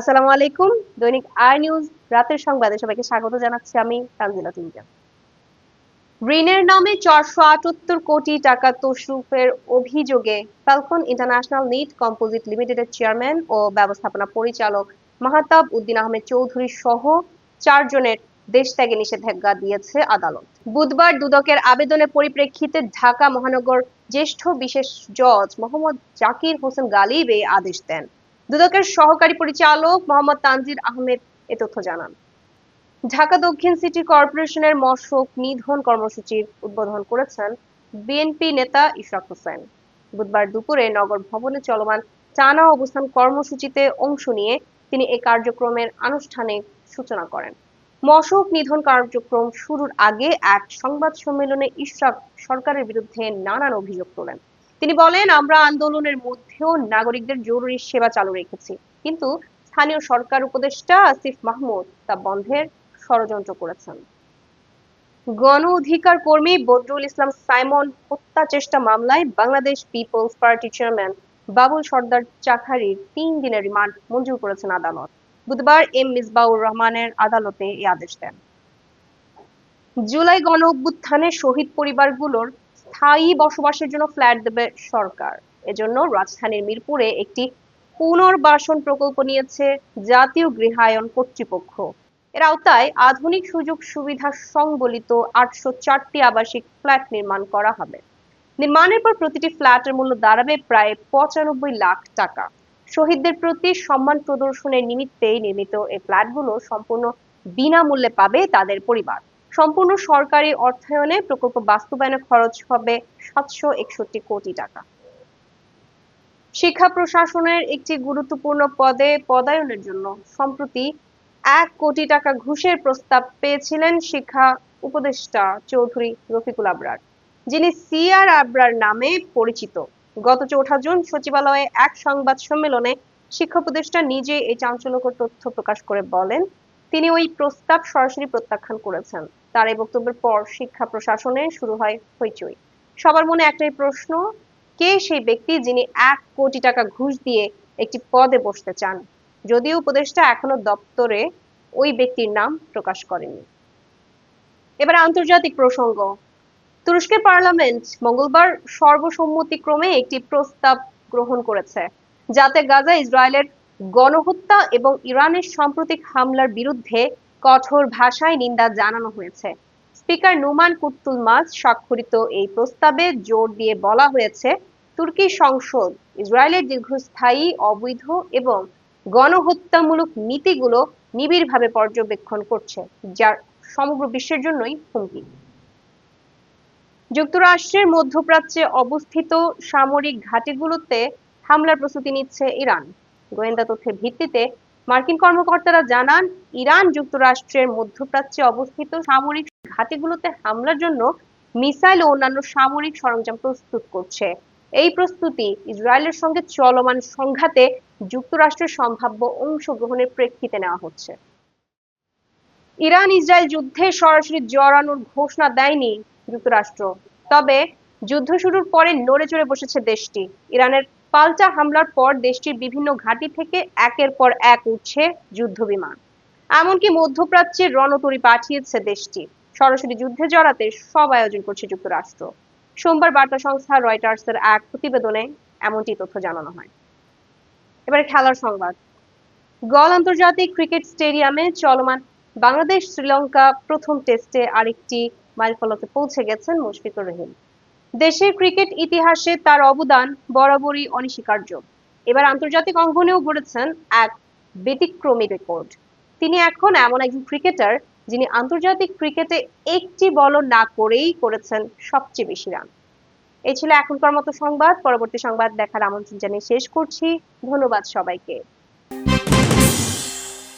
আসসালামু আলাইকুম। দৈনিক আর নিউজ, রাতের সংবাদে সবাইকে স্বাগত জানাচ্ছি আমি তানজিলা তিনজা ঋণের নামে চারশো আটাত্তর কোটি টাকা তসরুফের অভিযোগে ফ্যালকন ইন্টারন্যাশনাল নিট কম্পোজিট লিমিটেডের চেয়ারম্যান ও ব্যবস্থাপনা পরিচালক মাহাতাব উদ্দিন আহমেদ চৌধুরী সহ চারজনের দেশ ত্যাগে নিষেধাজ্ঞা দিয়েছে আদালত। বুধবার দুদকের আবেদনের পরিপ্রেক্ষিতে ঢাকা মহানগর জ্যেষ্ঠ বিশেষ জজ মোহাম্মদ জাকির হোসেন গালিব এই আদেশ দেন। দুদকের সহকারী পরিচালক মোহাম্মদ তানজির আহমেদ এ তথ্য জানান। ঢাকা দক্ষিণ সিটি কর্পোরেশনের মশক নিধন কর্মসূচির উদ্বোধন করেছেন বিএনপি নেতা ইশরাক হোসেন। বুধবার দুপুরে নগর ভবনে চলমান টানা অবস্থান কর্মসূচিতে অংশ নিয়ে তিনি এই কার্যক্রমের আনুষ্ঠানিক সূচনা করেন। মশক নিধন কার্যক্রম শুরুর আগে এক সংবাদ সম্মেলনে ইশরাক সরকারের বিরুদ্ধে নানান অভিযোগ তোলেন। তিনি বলেন, আমরা আন্দোলনের মধ্যেও নাগরিকদের জরুরি সেবা চালু রেখেছি। কিন্তু স্থানীয় সরকার উপদেষ্টা আসিফ মাহমুদ তা বন্ধের ষড়যন্ত্র করেছেন। গণ অধিকার কর্মী বদরুল ইসলাম সাইমন হত্যা চেষ্টা মামলায় Bangladesh peoples party chairman Babul Sardar চাখারির তিন দিনের রিমান্ড মঞ্জুর করেছেন আদালত। বুধবার এম মিসবাউর রহমানের আদালতে এই আদেশ দেন। জুলাই গণ অভ্যুত্থানে শহীদ পরিবারগুলোর স্থায়ী বসবাসের জন্য ফ্ল্যাট দেবে সরকার। এজন্য রাজধানীর মিরপুরে একটি পুনর্বাসন প্রকল্প নিয়েছে জাতীয় গৃহায়ন কর্তৃপক্ষ। এর আওতায় আধুনিক সুযোগ সুবিধা সংবলিত আটশো চারটি আবাসিক ফ্ল্যাট নির্মাণ করা হবে। নির্মাণের পর প্রতিটি ফ্ল্যাটের মূল্য দাঁড়াবে প্রায় পঁচানব্বই লাখ টাকা। শহীদদের প্রতি সম্মান প্রদর্শনের নিমিত্তেই নির্মিত এই ফ্ল্যাটগুলো সম্পূর্ণ বিনামূল্যে পাবে তাদের পরিবার। সম্পূর্ণ সরকারি অর্থায়নে প্রকল্প বাস্তবায়নে খরচ হবে সাতশো একষট্টি কোটি টাকা। শিক্ষা প্রশাসনের একটি গুরুত্বপূর্ণ পদে পদায়নের জন্য সম্প্রতি এক কোটি টাকা ঘুষের প্রস্তাব পেয়েছিলেন শিক্ষা উপদেষ্টা চৌধুরী রফিকুল আবরার, যিনি সিআর আবরার নামে পরিচিত। গত চৌঠা জুন সচিবালয়ে এক সংবাদ সম্মেলনে শিক্ষা উপদেষ্টা নিজে এই চাঞ্চল্যকর তথ্য প্রকাশ করে বলেন তিনি ওই প্রস্তাব সরাসরি প্রত্যাখ্যান করেছেন। তার এই বক্তব্যের পর শিক্ষা প্রশাসনে শুরু হয় হইচই। সবার মনে একটাই প্রশ্ন, কে সেই ব্যক্তি যিনি এক কোটি টাকা ঘুষ দিয়ে একটি পদে বসতে চান? যদিও উপদেষ্টা এখনও দপ্তরে ওই ব্যক্তির নাম প্রকাশ করেনি। এবার আন্তর্জাতিক প্রসঙ্গ। তুরস্কের পার্লামেন্ট মঙ্গলবার সর্বসম্মতিক্রমে একটি প্রস্তাব গ্রহণ করেছে, যাতে গাজা ইসরায়েলের গণহত্যা এবং ইরানের সাম্প্রতিক হামলার বিরুদ্ধে কঠোর ভাষায় নিন্দা জানানো হয়েছে। স্পিকার নুমান কুত্তুলমাস স্বাক্ষরিত এই প্রস্তাবে জোর দিয়ে বলা হয়েছে, তুর্কি সংসদ ইসরায়েলের দীর্ঘস্থায়ী, অবৈধ এবং গণহত্যামূলক নীতিগুলো নিবিড়ভাবে পর্যবেক্ষণ করছে যার সমগ্র বিশ্বের জন্যই হুমকি। যুক্তরাষ্ট্রের মধ্যপ্রাচ্যে অবস্থিত সামরিক ঘাঁটিগুলোতে হামলার প্রস্তুতি নিচ্ছে ইরান। গোয়েন্দা তথ্যের ভিত্তিতে মার্কিন কর্মকর্তারা জানান, ইরান যুক্তরাষ্ট্রের মধ্যপ্রাচ্যে অবস্থিত সামরিক ঘাঁটিগুলোতে হামলার জন্য মিসাইল ও অন্যান্য সামরিক সরঞ্জাম প্রস্তুত করছে। এই প্রস্তুতি ইসরায়েলের সঙ্গে চলমান সংঘাতে যুক্তরাষ্ট্রের সম্ভাব্য অংশগ্রহণের প্রেক্ষিতে নেওয়া হচ্ছে। ইরান ইসরায়েল যুদ্ধে সরাসরি জড়ানোর ঘোষণা দেয়নি যুক্তরাষ্ট্র। তবে যুদ্ধ শুরুর পরে নড়ে চড়ে বসেছে দেশটি। ইরানের পাল্টা হামলার পর দেশটির বিভিন্ন ঘাঁটি থেকে একের পর এক উঠছে যুদ্ধ বিমান এমনকি মধ্যপ্রাচ্যের রণতরী পাঠিয়েছে দেশটি। সরাসরি যুদ্ধে জড়াতে সব আয়োজন করছে যুক্তরাষ্ট্র। সোমবার বার্তা সংস্থা রয়টার্সের এক প্রতিবেদনে এমনটি তথ্য জানানো হয়। এবারে খেলার সংবাদ। গল আন্তর্জাতিক ক্রিকেট স্টেডিয়ামে চলমান বাংলাদেশ শ্রীলঙ্কা প্রথম টেস্টে আরেকটি মাইলফলকে পৌঁছে গেছেন মুশফিকুর রহিম। দেশের ক্রিকেট ইতিহাসে তার অবদান বরাবরই অনস্বীকার্য। এবার আন্তর্জাতিক অঙ্গনেও গড়েছেন এক ব্যতিক্রমী রেকর্ড। তিনি এখন এমন একজন ক্রিকেটার যিনি আন্তর্জাতিক ক্রিকেটে একটি বল না করেই করেছেন সবচেয়ে বেশি রান। এই ছিল এখনকার মতো সংবাদ। পরবর্তী সংবাদ দেখার আমন্ত্রণ জানিয়ে শেষ করছি। ধন্যবাদ সবাইকে।